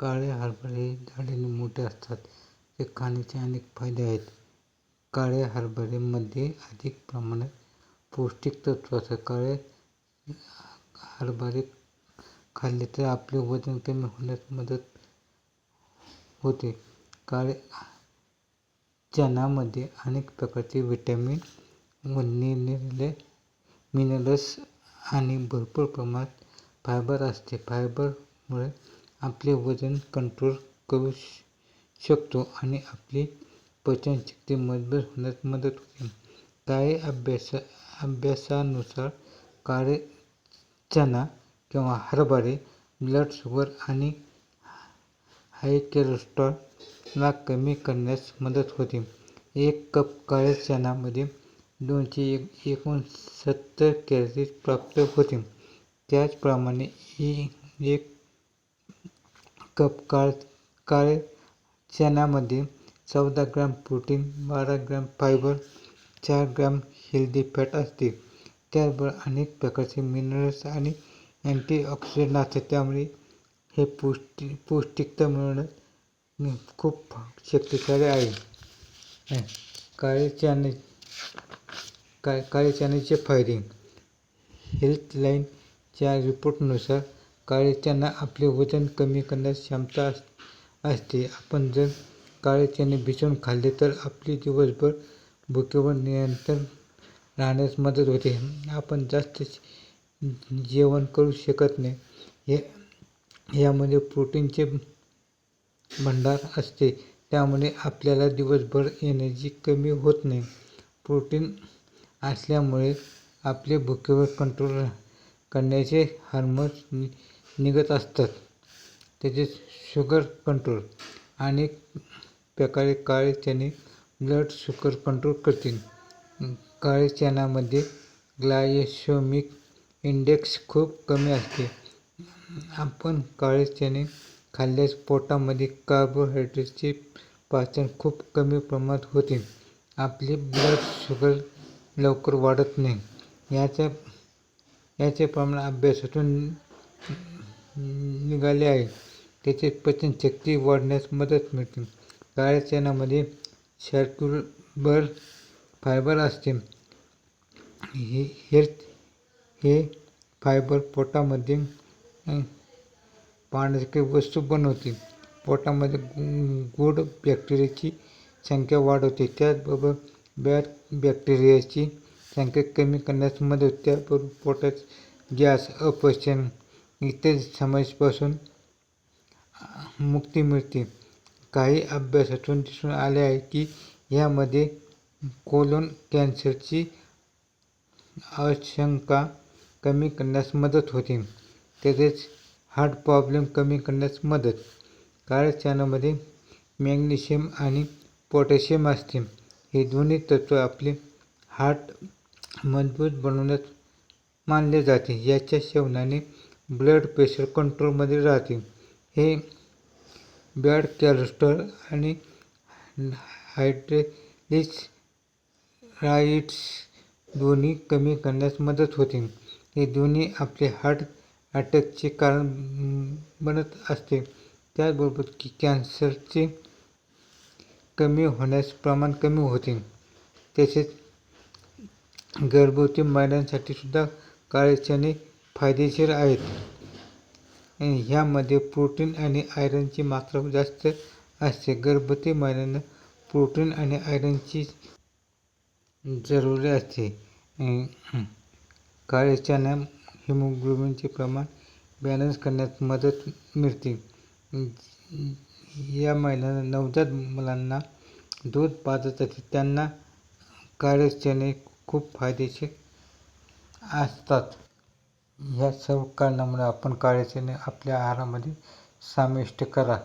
काळे हरभरे हे जाडीने मोठे असतात. ते खाण्याचे अनेक फायदे आहेत. काळ्या हरभऱ्यामध्ये अधिक प्रमाणात पौष्टिक तत्त्व असतात. काळे हरभरे खाल्ले तर आपले वजन कमी होण्यास मदत होते. काळे चण्यामध्ये अनेक प्रकारचे व्हिटॅमिन व मिनरल्स आणि भरपूर प्रमाणात फायबर असते. फायबरमुळे आपले वजन कंट्रोल करू शकतो आणि आपली पचनशक्ती मजबूत होण्यास मदत होते. काही अभ्यासानुसार काळे चणा किंवा हरभरे ब्लड शुगर आणि हाय कोलेस्ट्रॉलला कमी करण्यास मदत होते. एक कप काळ्या चण्यामध्ये दोनशे एक एकोणसत्तर कॅलरीज प्राप्त होते त्याचप्रमाणे एक कप काळे चण्यामध्ये चौदा ग्रॅम प्रोटीन, बारा ग्रॅम फायबर, चार ग्रॅम हेल्दी फॅट असते. त्याचबरोबर अनेक प्रकारचे मिनरल्स आणि अँटीऑक्सिडंट असतात. त्यामुळे हे पौष्टिकता मिळणं खूप शक्तिशाली आहे. काळे चण्याचे फायदे हेल्थलाईनच्या रिपोर्टनुसार काळे आपले वजन कमी करण्यास क्षमता असते. आपण जर काळे चणे भिजवून खाल्ले तर आपली दिवसभर भुकेवर नियंत्रण राहण्यास मदत होते. आपण जास्त जेवण करू शकत नाही. यामध्ये प्रोटीनचे भंडार असते. त्यामुळे आपल्याला दिवसभर एनर्जी कमी होत नाही. प्रोटीन असल्यामुळे आपले भुकेवर कंट्रोल करण्याचे हार्मोन्स निघत असतात. त्याचे शुगर कंट्रोल अनेक प्रकारे काळे चणे ब्लड शुगर कंट्रोल करतील. काळे चण्यामध्ये ग्लायशोमिक इंडेक्स खूप कमी असते. आपण काळे चणे खाल्ल्यास पोटामध्ये कार्बोहायड्रेटचे पाचन खूप कमी प्रमाणात होते. आपले ब्लड शुगर लवकर वाढत नाही. याचे प्रमाण अभ्यासातून निघाले आहे. त्याचे पचनशक्ती वाढण्यास मदत मिळते. काळ्या चण्यामध्ये सॉल्युबल फायबर असते. हे हेल्थ हे फायबर पोटामध्ये पाण्यासारखे वस्तू बनवते. पोटामध्ये गुड बॅक्टेरियाची संख्या वाढवते. त्याचबरोबर बॅड बॅक्टेरियाची संख्या कमी करण्यास मदत त्याबरोबर पोटात गॅस, अपचन इत्यादी समजपासून मुक्ती मिळते. काही अभ्यासातून दिसून आले आहे की यामध्ये कोलोन कॅन्सरची आशंका कमी करण्यास मदत होते. तसेच हार्ट प्रॉब्लेम कमी करण्यास मदत. काळ्या चण्यामध्ये मॅग्नेशियम आणि पोटॅशियम असते. हे दोन्ही तत्त्व आपले हार्ट मजबूत बनवण्यात मानले जाते. याच्या सेवनाने ब्लड प्रेशर कंट्रोलमध्ये राहते. हे बॅड कॅलेस्ट्रॉल आणि ट्रायग्लिसराईड्स दोन्ही कमी करण्यास मदत होते. हे दोन्ही आपले हार्ट अटॅकचे कारण बनत असते. त्याचबरोबर की कॅन्सरचे कमी होण्यास प्रमाण कमी होते. तसेच गर्भवती महिलांसाठी सुद्धा काळे चणे फायदेशीर आहेत. ह्यामध्ये प्रोटीन आणि आयरनची मात्रा जास्त असते. गर्भवती महिलांना प्रोटीन आणि आयरनची जरुरी असते. काळ्या चण्यात हिमोग्लोबिनचे प्रमाण बॅलन्स करण्यात मदत मिळते. या महिलांना नवजात मुलांना दूध पाजत असतील त्यांना काळे चणे खूप फायदेशीर असतात. ह्या सर्व कारणामुळे आपण काळजीने चणे आपल्या आहारामध्ये समाविष्ट करा.